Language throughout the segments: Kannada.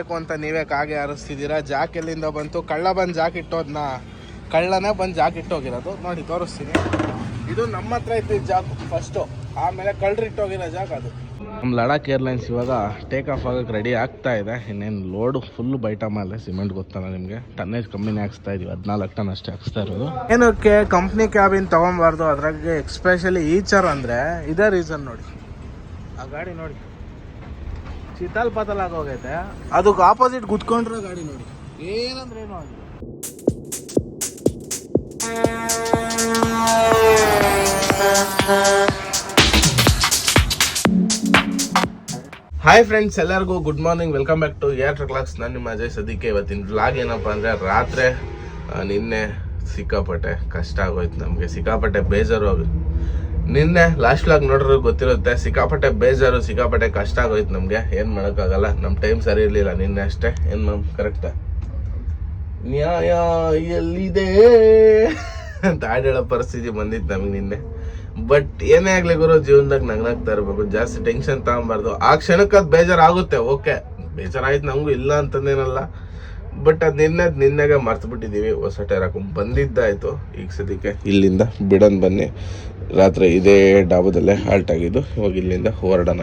ಬೇಕು ಅಂತ ನೀವೇ ಕಾಗೆ ಹಾರಿಸ್ತಿದ್ದೀರಾ ಜಾಕ್ ಎಲ್ಲಿಂದ ಬಂತು? ಕಳ್ಳ ಬಂದು ಜಾಕ್ ಇಟ್ಟೋದ್ನ? ಕಳ್ಳನೇ ಬಂದು ಜಾಕ್ ಇಟ್ಟೋಗಿರೋದು. ನೋಡಿ, ತೋರಿಸ್ತೀನಿ. ಇದು ನಮ್ಮ ಹತ್ರ ಇತ್ತು ಜಾಕ್ ಫಸ್ಟು ಆಮೇಲೆ ಕಳ್ಳರು ಇಟ್ಟೋಗಿರೋ ಜಾಕ್ ಅದು. ನಮ್ಮ ಲಡಾಖ್ ಏರ್ಲೈನ್ಸ್ ಇವಾಗ ಟೇಕ್ ಆಫ್ ಆಗೋಕ್ಕೆ ರೆಡಿ ಆಗ್ತಾ ಇದೆ. ಇನ್ನೇನು ಲೋಡ್ ಫುಲ್ ಬೈಟ ಮಾಡಿದೆ ಸಿಮೆಂಟ್ ಗೊತ್ತಲ್ಲ ನಿಮಗೆ? ಟನ್ನೇಜ್ ಕಮ್ಮಿನೇ ಹಾಕ್ಸ್ತಾ ಇದೀವಿ. ಹದಿನಾಲ್ಕು ಟನ್ ಅಷ್ಟೇ ಹಾಕ್ಸ್ತಾ ಇರೋದು. ಏನಕ್ಕೆ? ಕಂಪ್ನಿ ಕ್ಯಾಬಿನ್ ತೊಗೊಬಾರ್ದು. ಅದ್ರಾಗೆ ಎಕ್ಸ್ಪೆಷಲಿ ಈಚರ್ ಅಂದರೆ ಇದೇ ರೀಸನ್ ನೋಡಿ. ಆ ಗಾಡಿ ನೋಡಿ. ಚಿತಾಲ್ ಪಾತಲ್ ಆಗೋಗೈತೆ ಅದಕ್ಕೆ ಆಪೋಸಿಟ್ ಕುತ್ಕೊಂಡ್ರೆ ಗಾಡಿ ನೋಡಿ. ಏನಂದ್ರೆ ಏನು ಆಗಿದೆ. ಹಾಯ್ ಫ್ರೆಂಡ್ಸ್ ಎಲ್ಲರಿಗೂ good morning welcome back to air clocks ನಾನು ನಿಮ್ಮ ಅಜಯ್ ಸದ್ಯಕ್ಕೆ ಇವತ್ತಿನ ಲಾಗ್ ಏನಪ್ಪ ಅಂದರೆ ರಾತ್ರಿ ನಿನ್ನೆ ಸಿಕ್ಕಾಪಟ್ಟೆ ಕಷ್ಟ ಆಗೋಯ್ತು ನಮಗೆ. ಸಿಕ್ಕಾಪಟ್ಟೆ ಬೇಜಾರು ಆಗಿ ನಿನ್ನೆ ಲಾಸ್ಟ್ ಲಾಗ್ ನೋಡ್ರಿ ಗೊತ್ತಿರುತ್ತೆ, ಸಿಕ್ಕಾಪಟ್ಟೆ ಬೇಜಾರು, ಸಿಕ್ಕಾಪಟ್ಟೆ ಕಷ್ಟ ಆಗೋಯ್ತು ನಮಗೆ. ಏನು ಮಾಡೋಕ್ಕಾಗಲ್ಲ ನಮ್ಮ ಟೈಮ್ ಸರಿ ಇರಲಿಲ್ಲ ನಿನ್ನೆ ಅಷ್ಟೇ. ಏನು ಮ್ಯಾಮ್ ಕರೆಕ್ಟ್ ನ್ಯಾಯ ಎಲ್ಲಿದೆ? ಅಂತ ಆಡೇಳೋ ಪರಿಸ್ಥಿತಿ ಬಂದಿತ್ತು ನಮಗೆ ನಿನ್ನೆ. ಬಟ್ ಏನೇ ಆಗ್ಲಿ ಗುರು, ಜೀವನದಾಗ ನಗ್ನಾಗ್ತಾ ಇರ್ಬೇಕು. ಜಾಸ್ತಿ ಟೆನ್ಷನ್ ತಗೊಂಬಾರ್ದು. ಆ ಕ್ಷಣಕ್ಕೆ ಅದು ಬೇಜಾರಾಗುತ್ತೆ ಓಕೆ ಬೇಜಾರಾಯ್ತು ನಮಗೂ ಇಲ್ಲ ಅಂತಂದೇನಲ್ಲ. ಬಟ್ ಅದು ನಿನ್ನೆ ನಿನ್ನೆಗೆ ಮರ್ತು ಬಿಟ್ಟಿದ್ದೀವಿ ಹೊಸ ಟೈರ್ ಹಾಕೊಂಡ್ ಬಂದಿದ್ದಾಯ್ತು. ಈಗ ಸದ್ಯಕ್ಕೆ ಇಲ್ಲಿಂದ ಬಿಡನ್ ಬನ್ನಿ. ರಾತ್ರಿ ಇದೇ ಡಾಬಾದಲ್ಲೇ ಹಾಲ್ಟ್ ಆಗಿದ್ದು. ಇವಾಗ ಇಲ್ಲಿಂದ ಹೊರಡೋಣ.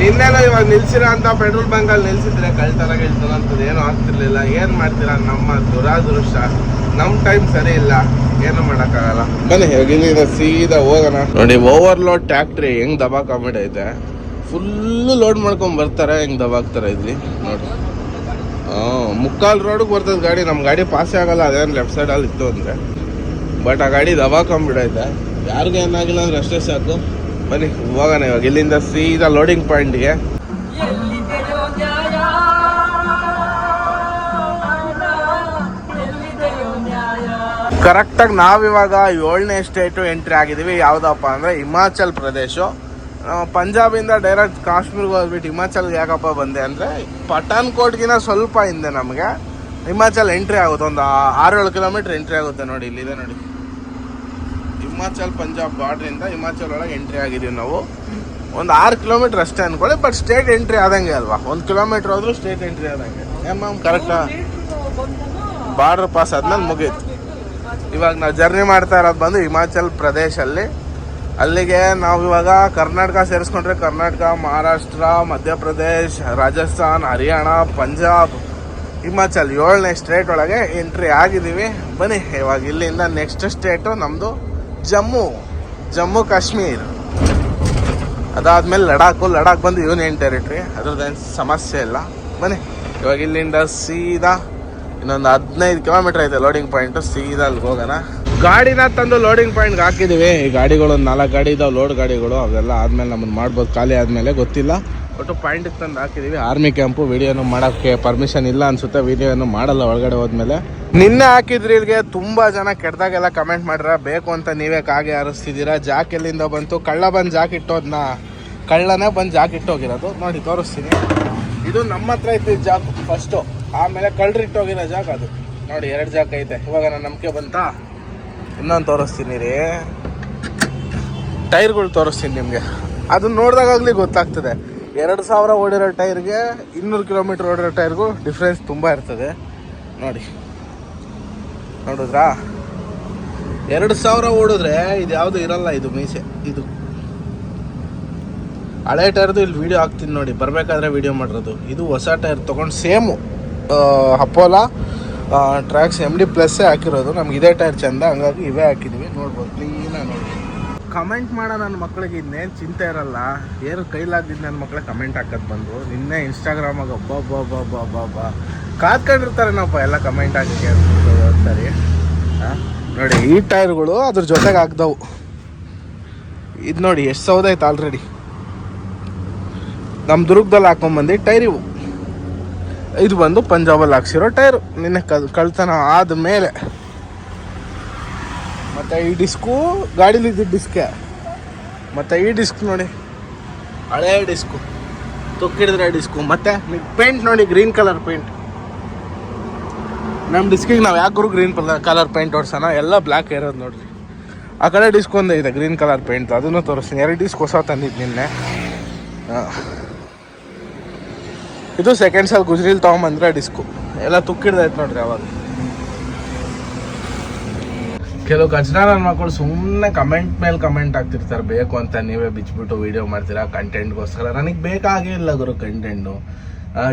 ನಿನ್ನೆಲ್ಲ ಇವಾಗ ನಿಲ್ಸಿರೋ ಅಂತ ಪೆಟ್ರೋಲ್ ಬಂಕ್ ಅಲ್ಲಿ ನಿಲ್ಸಿದ್ರೆ ಕಳ್ತನ ಗಿಳ್ತನಂತದ್ದು ಏನೂ ಆಗ್ತಿರ್ಲಿಲ್ಲ. ಏನ್ ಮಾಡ್ತೀರಾ? ನಮ್ಮ ದುರಾದೃಷ್ಟ. ನಮ್ ಟೈಮ್ ಸರಿ ಇಲ್ಲ. ಏನು ಮಾಡಕ್ಕಾಗಲ್ಲ. ಬನ್ನಿ ಇವಾಗ ಇಲ್ಲಿಂದ ಸೀದಾ ಹೋಗೋಣ. ನೋಡಿ ಓವರ್ಲೋಡ್ ಟ್ಯಾಕ್ಟ್ರಿ ಹೆಂಗ್ ಐತೆ ಫುಲ್ ಲೋಡ್ ಮಾಡ್ಕೊಂಡ್ ಬರ್ತಾರೆ. ಹೆಂಗ್ ದಬಾಕ್ತಾರೆ ಇಲ್ಲಿ? ನೋಡಿ. ಹಾ ಮುಕ್ಕಾಲ್ ರೋಡ್ಗೆ ಬರ್ತದೆ ಗಾಡಿ. ನಮ್ಮ ಗಾಡಿ ಪಾಸೇ ಆಗಲ್ಲ. ಅದೇನು ಲೆಫ್ಟ್ ಸೈಡಲ್ಲಿ ಇತ್ತು ಅಂದ್ರೆ. ಬಟ್ ಆ ಗಾಡಿ ದಬಾಕೊಂಬಿಡೈತೆ. ಯಾರಿಗೂ ಏನಾಗಿಲ್ಲ ಅಂದ್ರೆ ಅಷ್ಟೇ ಸಾಕು. ಬನ್ನಿ, ಹೋಗೋಣ ಇವಾಗ. ಇಲ್ಲಿಂದ ಸೀದಾ ಲೋಡಿಂಗ್ ಪಾಯಿಂಟ್ಗೆ ಕರೆಕ್ಟಾಗಿ ನಾವಿವಾಗ ಏಳನೇ ಸ್ಟೇಟು ಎಂಟ್ರಿ ಆಗಿದ್ದೀವಿ. ಯಾವುದಪ್ಪ ಅಂದರೆ ಹಿಮಾಚಲ್ ಪ್ರದೇಶ. ಪಂಜಾಬಿಂದ ಡೈರೆಕ್ಟ್ ಕಾಶ್ಮೀರ್ಗೆ ಹೋಗ್ಬಿಟ್ಟು ಹಿಮಾಚಲ್ಗೆ ಯಾಕಪ್ಪ ಬಂದೆ ಅಂದರೆ ಪಠಾನ್ಕೋಟ್ಗಿನ ಸ್ವಲ್ಪ ಹಿಂದೆ ನಮಗೆ. ಹಿಮಾಚಲ್ ಎಂಟ್ರಿ ಆಗುತ್ತೆ. ಒಂದು ಆರೇಳು ಕಿಲೋಮೀಟ್ರ್ ಎಂಟ್ರಿ ಆಗುತ್ತೆ ನೋಡಿ, ಇಲ್ಲಿದೆ ನೋಡಿ. ಹಿಮಾಚಲ್, ಪಂಜಾಬ್ ಬಾರ್ಡ್ರಿಂದ ಹಿಮಾಚಲ್ ಒಳಗೆ ಎಂಟ್ರಿ ಆಗಿದ್ದೀವಿ ನಾವು. ಒಂದು ಆರು ಕಿಲೋಮೀಟ್ರ್ ಅಷ್ಟೇ ಅನ್ಕೊಳ್ಳಿ ಬಟ್ ಸ್ಟೇಟ್ ಎಂಟ್ರಿ ಆದಂಗೆ ಅಲ್ವಾ? ಒಂದು ಕಿಲೋಮೀಟ್ರ್ ಆದರೂ ಸ್ಟೇಟ್ ಎಂಟ್ರಿ ಆದಂಗೆ. ಏ ಮ್ಯಾಮ್ ಕರೆಕ್ಟಾ ಬಾರ್ಡರ್ ಪಾಸ್ ಆದ್ಮೇಲೆ ಮುಗೀತು. ಇವಾಗ ನಾವು ಜರ್ನಿ ಮಾಡ್ತಾ ಇರೋದು ಬಂದು ಹಿಮಾಚಲ್ ಪ್ರದೇಶಲ್ಲಿ. ಅಲ್ಲಿಗೆ ನಾವು ಇವಾಗ ಕರ್ನಾಟಕ ಸೇರಿಸ್ಕೊಂಡ್ರೆ ಕರ್ನಾಟಕ, ಮಹಾರಾಷ್ಟ್ರ, ಮಧ್ಯಪ್ರದೇಶ್, ರಾಜಸ್ಥಾನ್, ಹರಿಯಾಣ, ಪಂಜಾಬ್, ಹಿಮಾಚಲ್ ಏಳನೇ ಸ್ಟೇಟ್ ಒಳಗೆ ಎಂಟ್ರಿ ಆಗಿದ್ದೀವಿ. ಬನ್ನಿ, ಇವಾಗ ಇಲ್ಲಿಂದ ನೆಕ್ಸ್ಟ್ ಸ್ಟೇಟು ನಮ್ಮದು ಜಮ್ಮು ಜಮ್ಮು, ಕಾಶ್ಮೀರ್. ಅದಾದ್ಮೇಲೆ ಲಡಾಖು, ಲಡಾಖ್ ಬಂದು ಯೂನಿಯನ್ ಟೆರಿಟ್ರಿ ಅದ್ರದ್ದೇನು ಸಮಸ್ಯೆ ಇಲ್ಲ. ಬನ್ನಿ, ಇವಾಗ ಇಲ್ಲಿಂದ ಸೀದಾ ಇನ್ನೊಂದು ಹದಿನೈದು ಕಿಲೋಮೀಟರ್ ಐತೆ ಲೋಡಿಂಗ್ ಪಾಯಿಂಟ್ ಸೀದಾ ಅಲ್ಲಿ ಹೋಗೋಣ. ಗಾಡಿನ ತಂದು ಲೋಡಿಂಗ್ ಪಾಯಿಂಟ್ಗೆ ಹಾಕಿದೀವಿ. ಈ ಗಾಡಿಗಳು ಒಂದು ನಾಲ್ಕು ಗಾಡಿ ಇದಾವೆ ಲೋಡ್ ಗಾಡಿಗಳು, ಅವೆಲ್ಲ ಆದ್ಮೇಲೆ ನಮ್ಮನ್ನು ಮಾಡ್ಬೋದು. ಖಾಲಿ ಆದಮೇಲೆ ಗೊತ್ತಿಲ್ಲ. ಒಟ್ಟು ಪಾಯಿಂಟಿಗೆ ತಂದು ಹಾಕಿದೀವಿ. ಆರ್ಮಿ ಕ್ಯಾಂಪು ವಿಡಿಯೋನು ಮಾಡೋಕ್ಕೆ ಪರ್ಮಿಷನ್ ಇಲ್ಲ ಅನ್ಸುತ್ತೆ. ವಿಡಿಯೋನು ಮಾಡಲ್ಲ, ಒಳಗಡೆ ಹೋದ್ಮೇಲೆ. ನಿನ್ನೆ ಹಾಕಿದ್ರಿ ಇಲ್ಲಿಗೆ, ತುಂಬ ಜನ ಕೆಟ್ಟದಾಗೆಲ್ಲ ಕಮೆಂಟ್ ಮಾಡ್ರ, ಬೇಕು ಅಂತ ನೀವೇ ಕಾಗೆ ಹಾರಿಸ್ತಿದ್ದೀರಾ? ಜಾಕ್ ಎಲ್ಲಿಂದ ಬಂತು? ಕಳ್ಳ ಬಂದು ಜಾಕ್ ಇಟ್ಟೋದನ್ನ ಕಳ್ಳನೇ ಬಂದು ಜಾಕ್ ಇಟ್ಟೋಗಿರೋದು. ನೋಡಿ, ತೋರಿಸ್ತೀನಿ. ಇದು ನಮ್ಮ ಹತ್ರ ಇತ್ತು ಜಾಕ್ ಫಸ್ಟು ಆಮೇಲೆ ಕಳ್ಳರು ಇಟ್ಟೋಗಿರೋ ಜಾಕ್ ಅದು. ನೋಡಿ, ಎರಡು ಜಾಕ್ ಐತೆ. ಇವಾಗ ನನ್ನ ನಂಬಿಕೆ ಬಂತಾ? ಇನ್ನೊಂದು ತೋರಿಸ್ತೀನಿ ರೀ. ಟೈರ್ಗಳು ತೋರಿಸ್ತೀನಿ ನಿಮಗೆ. ಅದನ್ನ ನೋಡಿದಾಗಲಿ ಗೊತ್ತಾಗ್ತದೆ. ಎರಡು ಸಾವಿರ ಓಡಿರೋ ಟೈರ್ಗೆ ಇನ್ನೂರು ಕಿಲೋಮೀಟ್ರ್ ಓಡಿರೋ ಟೈರ್ಗೂ ಡಿಫ್ರೆನ್ಸ್ ತುಂಬ ಇರ್ತದೆ. ನೋಡಿ. ನೋಡಿದ್ರಾ? ಎರಡು ಸಾವಿರ ಓಡಿದ್ರೆ ಇದು ಯಾವುದು ಇರಲ್ಲ ಇದು ಮೀಸೆ, ಇದು. ಹಳೆ ಟೈರ್ದು ಇಲ್ಲಿ ವಿಡಿಯೋ ಹಾಕ್ತೀನಿ ನೋಡಿ, ಬರಬೇಕಾದ್ರೆ ವೀಡಿಯೋ ಮಾಡಿರೋದು. ಇದು ಹೊಸ ಟೈರ್ ತೊಗೊಂಡು same Apollo tracks M D ಪ್ಲಸ್ಸೇ ಹಾಕಿರೋದು. ನಮ್ಗೆ ಇದೇ ಟೈರ್ ಚೆಂದ, ಹಂಗಾಗಿ ಇವೇ ಹಾಕಿದ್ವಿ, ನೋಡ್ಬೋದು. ನೋಡಿ ಕಮೆಂಟ್ ಮಾಡೋ ನನ್ನ ಮಕ್ಳಿಗೆ, ಇನ್ನೇನು ಚಿಂತೆ ಇರಲ್ಲ. ಏನು ಕೈಲಾಗ್ದಿದ್ದು ನನ್ನ ಮಕ್ಕಳಿಗೆ ಕಮೆಂಟ್ ಹಾಕೋದು ಬಂದು ನಿನ್ನೆ ಇನ್ಸ್ಟಾಗ್ರಾಮಾಗ ಇರ್ತಾರೆ ನಪ್ಪ, ಎಲ್ಲ ಕಮೆಂಟ್ ಹಾಕಿ ಸರಿ ನೋಡಿ, ಈ ಟೈರ್ಗಳು ಅದ್ರ ಜೊತೆಗೆ ಹಾಕ್ದವು. ಇದು ನೋಡಿ, ಎಷ್ಟು ಆಯ್ತು ಆಲ್ರೆಡಿ ನಮ್ಮ ದುರ್ಗದಲ್ಲಿ ಹಾಕೊಂಬಂದು ಟೈರ್ ಇವು. ಇದು ಬಂದು ಪಂಜಾಬಲ್ಲಿ ಹಾಕ್ಸಿರೋ ಟೈರು. ನಿನ್ನೆ ಕಳ್ತನ ಕಳ್ತನ ಆದಮೇಲೆ. ಮತ್ತು ಈ ಡಿಸ್ಕು ಗಾಡೀಲಿದ್ದ ಡಿಸ್ಕೆ ಮತ್ತು ಈ ಡಿಸ್ಕ್ ನೋಡಿ. ಹಳೆಯ ಡಿಸ್ಕು ತೊಕ್ಕಿಡಿದ್ರೆ ಡಿಸ್ಕು ಮತ್ತು ಪೇಂಟ್ ನೋಡಿ ಗ್ರೀನ್ ಕಲರ್ ಪೇಂಟ್ ನಮ್ಮ ಡಿಸ್ಕಿಗೆ ನಾವು ಯಾಕೆ ಗ್ರೀನ್ ಕಲರ್ ಪೇಂಟ್ ಹೊಡ್ಸೋಣ? ಎಲ್ಲ ಬ್ಲ್ಯಾಕ್ ಇರೋದು ನೋಡಿರಿ. ಆ ಕಡೆ ಡಿಸ್ಕ್ ಒಂದೇ ಇದೆ ಗ್ರೀನ್ ಕಲರ್ ಪೇಂಟ್ ಅದನ್ನು ತೋರಿಸ್ತೀನಿ. ಎರಡು ಡಿಸ್ಕ್ ಹೊಸ ತಂದಿದ್ದು ನಿನ್ನೆ. ಇದು ಸೆಕೆಂಡ್ ಸಲ ಗುಜ್ರಿಲ್ ತೊಗೊಂಬಂದ್ರೆ ಡಿಸ್ಕು ಎಲ್ಲ ತುಕ್ಕಿಡ್ದೈತೆ ನೋಡ್ರಿ ಅವಾಗ. ಕೆಲವು ನನ್ನ ಮಕ್ಕಳು ಸುಮ್ಮನೆ ಕಮೆಂಟ್ ಮೇಲೆ ಕಮೆಂಟ್ ಆಗ್ತಿರ್ತಾರೆ ಬೇಕು ಅಂತ ನೀವೇ ಬಿಚ್ಚಿಬಿಟ್ಟು ವೀಡಿಯೋ ಮಾಡ್ತೀರಾ ಕಂಟೆಂಟ್ಗೋಸ್ಕರ ನನಗೆ ಬೇಕಾಗೇ ಇಲ್ಲ ಗುರು ಕಂಟೆಂಟು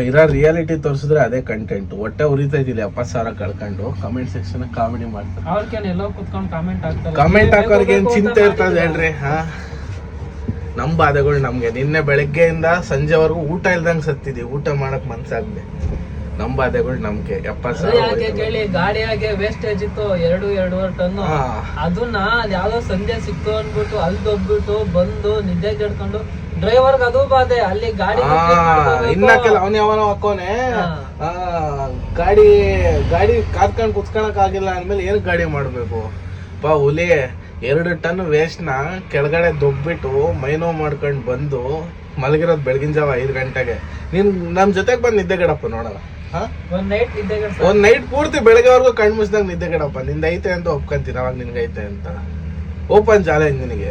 ಇರೋ ರಿಯಾಲಿಟಿ ತೋರಿಸಿದ್ರೆ ಅದೇ ಕಂಟೆಂಟ್ ಹೊಟ್ಟೆ ಉರಿತಾ ಇದ್ದಿಲ್ಲ ಎಪ್ಪತ್ತು ಸಾವಿರ ಕಳ್ಕೊಂಡು. ಕಮೆಂಟ್ ಸೆಕ್ಷನ್ ಕಾಮಿಡಿ ಮಾಡ್ತಾರೆ. ಕಮೆಂಟ್ ಹಾಕೋರಿಗೆ ಏನು ಚಿಂತೆ ಇರ್ತದೆ ಹೇಳ್ರಿ ಹಾ? ನಮ್ಮ ಬಾಧೆಗಳು ನಮಗೆ. ನಿನ್ನೆ ಬೆಳಗ್ಗೆಯಿಂದ ಸಂಜೆವರೆಗೂ ಊಟ ಇಲ್ದಂಗೆ ಸತ್ತಿದ್ದೀವಿ ಊಟ ಮಾಡೋಕ್ಕೆ ಮನ್ಸಾಗ್ದೆ. ನಮ್ ಬಾಧೆಗಳು ನಮ್ಗೆ. ಎಪ್ಪತ್ ಅದು ಸಾವಿರ ಯಾಕೆ. ಕೇಳಿ ಗಾಡಿಯಾಗೆ ವೇಸ್ಟೇಜ್ ಇತ್ತು ಎರಡು ಎರಡೂವರೆ ಟನ್ ಹಾ. ಅದನ್ನ ಅದ್ ಯಾವ್ದೋ ಸಂಜೆ ಸಿಕ್ತು ಅಂದ್ಬಿಟ್ಟು ಅಲ್ಲಿ ದೊಬ್ಬಿಟ್ಟು ಬಂದು ನಿದ್ದೆ ಕೆಡ್ಕೊಂಡು ಡ್ರೈವರ್ಗೆ ಅದು ಬಾಧೆ ಅಲ್ಲಿ ಗಾಡಿ ಆ, ಇನ್ನ ಕೆಲ ಅವನ್ ಯಾವನೋ ಹಾಕೋನೆ ಆ, ಗಾಡಿ ಗಾಡಿ ಕಾದ್ಕೊಂಡು ಕುತ್ಕೊಳಕ್ ಆಗಿಲ್ಲ ಅಂದ್ಮೇಲೆ ಏನ್ ಗಾಡಿ ಮಾಡ್ಬೇಕು? ಪಾ ಹುಲಿ ಎರಡು ಟನ್ ವೇಸ್ಟ್ನ ಕೆಳಗಡೆ ದೊಬ್ಬಿಟ್ಟು ಮೈನೋ ಮಾಡ್ಕೊಂಡು ಬಂದು ಮಲಗಿರೋದ್ ಬೆಳಗಿನ ಜಾವ ಐದು ಗಂಟೆಗೆ. ನೀನ್ ನಮ್ ಜೊತೆಗೆ ಬಂದು ನಿದ್ದೆ ಗಡಪ್ಪ ನೋಡಲ್ಲ. ಹಾ? ಒಂದ್ ನೈಟ್ ಪೂರ್ತಿ ಬೆಳಗ್ಗೆವರೆಗೂ ಕಣ್ ಮುಚ್ಚಿದಾಗ ನಿದ್ದೆ ಗಡಪ್ಪ. ನಿಂದ ಐತೆ ಅಂತ ಒಪ್ಕೊಂತೀನಿ ಅವಾಗ ನಿನ್ಗೈತೆ ಅಂತ. ಓಪನ್ ಚಾಲೆಂಜ್ ನಿನಗೆ.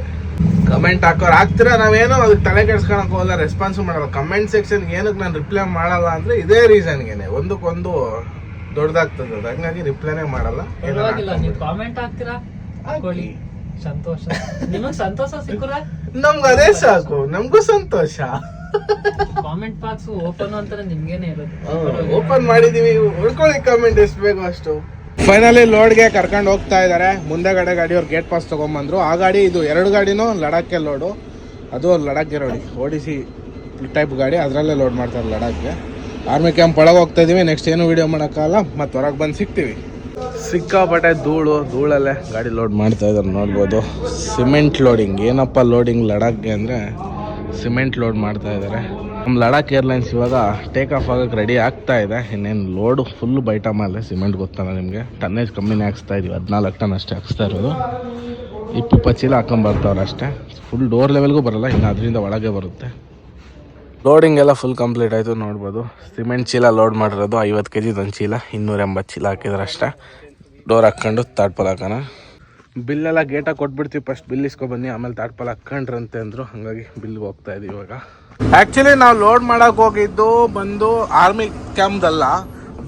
ಕಮೆಂಟ್ ಹಾಕೋರ್ ಹಾಕ್ತೀರಾ? ನಾವೇನು ಅದಕ್ಕೆ ತಲೆ ಕೆಡ್ಸ್ಕೊಳಕ್ ಹೋಗಲ್ಲ ರೆಸ್ಪಾನ್ಸ್ ಮಾಡಲ್ಲ. ಕಮೆಂಟ್ ಸೆಕ್ಷನ್ ಏನಕ್ಕೆ ನಾನು ರಿಪ್ಲೈ ಮಾಡಲ್ಲ ಅಂದ್ರೆ ಇದೇ ರೀಸನ್ಗೆನೆ ಒಂದಕ್ಕೊಂದು ದೊಡ್ಡದಾಗ್ತದೆ ಅದು. ಹಂಗಾಗಿ ರಿಪ್ಲೈನೇ ಮಾಡಲ್ಲ. ಕಾಮೆಂಟ್ ಹಾಕ್ತೀರಾ? ಸಂತೋಷ. ನಿಮಗ್ ಸಂತೋಷ ಸಿಕ್ಕುರ ನಮ್ಗ್ ಅದೇ ಸಾಕು ನಮಗೂ ಸಂತೋಷ. ಕಾಮೆಂಟ್ ಬಾಕ್ಸ್ ಓಪನ್ ಅಂತಾರೆ ನಿಮ್ಗೇನೆ ಇರೋದು. ಓಪನ್ ಮಾಡಿದೀವಿ ಉಳ್ಕೊಳ್ಳಿ ಕಾಮೆಂಟ್ ಎಷ್ಟು ಬೇಕೋ ಅಷ್ಟು. ಫೈನಲಿ ಲೋಡ್ಗೆ ಕರ್ಕೊಂಡು ಹೋಗ್ತಾ ಇದ್ದಾರೆ ಗಾಡಿ ಗಾಡಿಯವ್ರು ಗೇಟ್ ಪಾಸ್ ತೊಗೊಂಬಂದ್ರು. ಆ ಗಾಡಿ ಇದು ಎರಡು ಗಾಡಿನೂ ಲಡಾಖ್ಗೆ ಲೋಡು ಅದು ಲಡಾಖ್ಗೆ ರೋಡಿ ಓಡಿಸಿ ಟೈಪ್ ಗಾಡಿ ಅದರಲ್ಲೇ ಲೋಡ್ ಮಾಡ್ತಾರೆ ಲಡಾಖ್ಗೆ. ಆರ್ಮಿ ಕ್ಯಾಂಪ್ ಒಳಗೆ ಹೋಗ್ತಾ ಇದೀವಿ ನೆಕ್ಸ್ಟ್ ಏನು ವೀಡಿಯೋ ಮಾಡೋಕ್ಕಾಗಲ್ಲ ಮತ್ತೆ ಹೊರಗೆ ಬಂದು ಸಿಗ್ತೀವಿ. ಸಿಕ್ಕಾಪಟ್ಟೆ ಧೂಳು, ಧೂಳಲ್ಲೇ ಗಾಡಿ ಲೋಡ್ ಮಾಡ್ತಾ ಇದ್ದಾರೆ, ನೋಡ್ಬೋದು. ಸಿಮೆಂಟ್ ಲೋಡಿಂಗ್ ಏನಪ್ಪ ಲೋಡಿಂಗ್ ಲಡಾಖ್ಗೆ ಅಂದರೆ ಸಿಮೆಂಟ್ ಲೋಡ್ ಮಾಡ್ತಾ ಇದ್ದಾರೆ. ನಮ್ಮ ಲಡಾಖ್ ಏರ್ಲೈನ್ಸ್ ಇವಾಗ ಟೇಕ್ ಆಫ್ ಆಗೋಕ್ಕೆ ರೆಡಿ ಆಗ್ತಾ ಇದೆ. ಇನ್ನೇನು ಲೋಡು ಫುಲ್ ಬೈಟ ಮಾಡಿದೆ ಸಿಮೆಂಟ್ ಗೊತ್ತಲ್ಲ ನಿಮಗೆ? ಟನ್ನೇಜ್ ಕಮ್ಮಿನೇ ಹಾಕ್ಸ್ತಾ ಇದೀವಿ. ಹದಿನಾಲ್ಕು ಟನ್ ಅಷ್ಟೇ ಹಾಕ್ಸ್ತಾ ಇರೋದು. ಇಪ್ಪತ್ತು ಚೀಲ ಹಾಕೊಂಬರ್ತಾವ್ರೆ ಅಷ್ಟೇ. ಫುಲ್ ಡೋರ್ ಲೆವೆಲ್ಗೂ ಬರಲ್ಲ, ಇನ್ನು ಅದರಿಂದ ಒಳಗೆ ಬರುತ್ತೆ. ಲೋಡಿಂಗ್ ಎಲ್ಲ ಫುಲ್ ಕಂಪ್ಲೀಟ್ ಆಯಿತು, ನೋಡ್ಬೋದು. ಸಿಮೆಂಟ್ ಚೀಲ ಲೋಡ್ ಮಾಡಿರೋದು ಐವತ್ತು ಕೆ ಜಿದು ಒಂದು ಚೀಲ, ಇನ್ನೂರ ಎಂಬತ್ತು ಚೀಲ ಹಾಕಿದ್ರೆ ಅಷ್ಟೇ. ಡೋರ್ ಹಾಕ್ಕೊಂಡು ತಾಟ್ಪಲ್ ಹಾಕೋಣ. ಬಿಲ್ಲೆಲ್ಲ ಗೇಟಾಗಿ ಕೊಟ್ಬಿಡ್ತೀವಿ ಫಸ್ಟ್ ಬಿಲ್ ಇಸ್ಕೊಬನ್ನಿ, ಆಮೇಲೆ ತಾಟ್ಪಲ್ ಹಾಕ್ಕೊಂಡ್ರಂತೆ ಅಂದರು, ಹಾಗಾಗಿ ಬಿಲ್ಗೆ ಹೋಗ್ತಾ ಇದೀವಿ ಇವಾಗ. ಆ್ಯಕ್ಚುಲಿ ನಾವು ಲೋಡ್ ಮಾಡೋಕೆ ಹೋಗಿದ್ದು ಬಂದು ಆರ್ಮಿ ಕ್ಯಾಂಪ್ದಲ್ಲ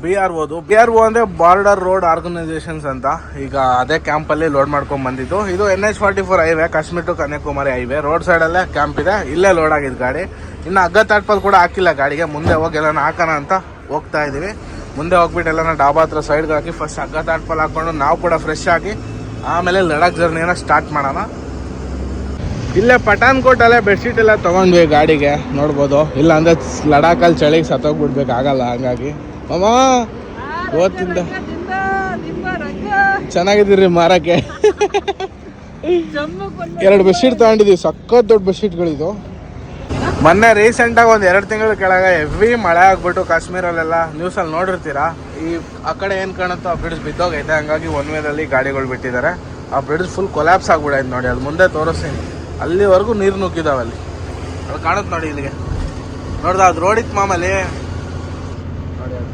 ಬಿ ಆರ್ ಓದು ಬಿ ಆರ್ ಓ ಅಂದರೆ ಬಾರ್ಡರ್ ರೋಡ್ ಆರ್ಗನೈಸೇಷನ್ಸ್ ಅಂತ. ಈಗ ಅದೇ ಕ್ಯಾಂಪಲ್ಲಿ ಲೋಡ್ ಮಾಡ್ಕೊಂಡು ಬಂದಿದ್ದು. ಇದು N H forty four highway Kashmir to Kanyakumari highway road ಸೈಡಲ್ಲೇ camp ಇದೆ, ಇಲ್ಲೇ ಲೋಡ್ ಆಗಿದ್ದು ಗಾಡಿ. ಇನ್ನು ಹಗ್ಗ ತಾಟ್ಪಲ್ ಕೂಡ ಹಾಕಿಲ್ಲ. ಗಾಡಿಗೆ ಮುಂದೆ ಹೋಗಿ ಎಲ್ಲಾನ ಹಾಕೋಣ ಅಂತ ಹೋಗ್ತಾ ಇದ್ದೀವಿ ಮುಂದೆ ಹೋಗ್ಬಿಟ್ಟು ಎಲ್ಲಾನ ಡಾಬಾ ಹತ್ರ ಸೈಡ್ಗೆ ಹಾಕಿ ಫಸ್ಟ್ ಹಗ್ಗ ತಾಟ್ಪಲ್ ಹಾಕೊಂಡು ನಾವು ಕೂಡ ಫ್ರೆಶ್ ಆಗಿ ಆಮೇಲೆ ಲಡಾಖ್ ಜರ್ನಿನ ಸ್ಟಾರ್ಟ್ ಮಾಡೋಣ. ಇಲ್ಲೇ ಪಠಾನ್ಕೋಟ್ ಅಲ್ಲೇ ಬೆಡ್ಶೀಟ್ ಎಲ್ಲ ತಗೊಂಡ್ವಿ ಗಾಡಿಗೆ. ನೋಡ್ಬೋದು. ಇಲ್ಲ ಅಂದ್ರೆ ಲಡಾಖಲ್ಲಿ ಚಳಿಗೆ ಸತ್ತೋಗ್ಬಿಡ್ಬೇಕಾಗಲ್ಲ ಹಂಗಾಗಿ. ಅಮ್ಮ ಇವತ್ತಿಂದ ಚೆನ್ನಾಗಿದ್ದೀರಿ ಮಾರಕ್ಕೆ. ಎರಡು ಬೆಡ್ಶೀಟ್ ತಗೊಂಡಿದೀವಿ. ಸಖತ್ ದೊಡ್ಡ ಬೆಡ್ಶೀಟ್ಗಳಿದು ಮೊನ್ನೆ ರೀಸೆಂಟಾಗಿ ಒಂದು ಎರಡು ತಿಂಗಳ ಕೆಳಗೆ ಹೆವಿ ಮಳೆ ಆಗ್ಬಿಟ್ಟು ಕಾಶ್ಮೀರಲ್ಲೆಲ್ಲ ನ್ಯೂಸಲ್ಲಿ ನೋಡಿರ್ತೀರಾ? ಈ ಆ ಕಡೆ ಏನು ಕಾಣುತ್ತೋ ಆ ಬ್ರಿಡ್ಜ್ ಬಿದ್ದೋಗೈತೆ. ಹಂಗಾಗಿ ಒನ್ ವೇದಲ್ಲಿ ಗಾಡಿಗಳು ಬಿಟ್ಟಿದ್ದಾರೆ ಆ ಬ್ರಿಡ್ಜ್ ಫುಲ್ ಕೊಲ್ಯಾಪ್ಸ್ ಆಗ್ಬಿಡೈತೆ ನೋಡಿ ಅಲ್ಲಿ ಮುಂದೆ ತೋರಿಸ್ತೀನಿ ಅಲ್ಲಿವರೆಗೂ ನೀರು ನುಗ್ಗಿದಾವೆ ಅಲ್ಲಿ. ಅದು ಕಾಣುತ್ತೆ ನೋಡಿ ಇಲ್ಲಿಗೆ. ನೋಡ್ದ, ಅದು ರೋಡ್ ಇತ್ತು ಮಾಮಲ್ಲಿ ನೋಡಿ ಅದು.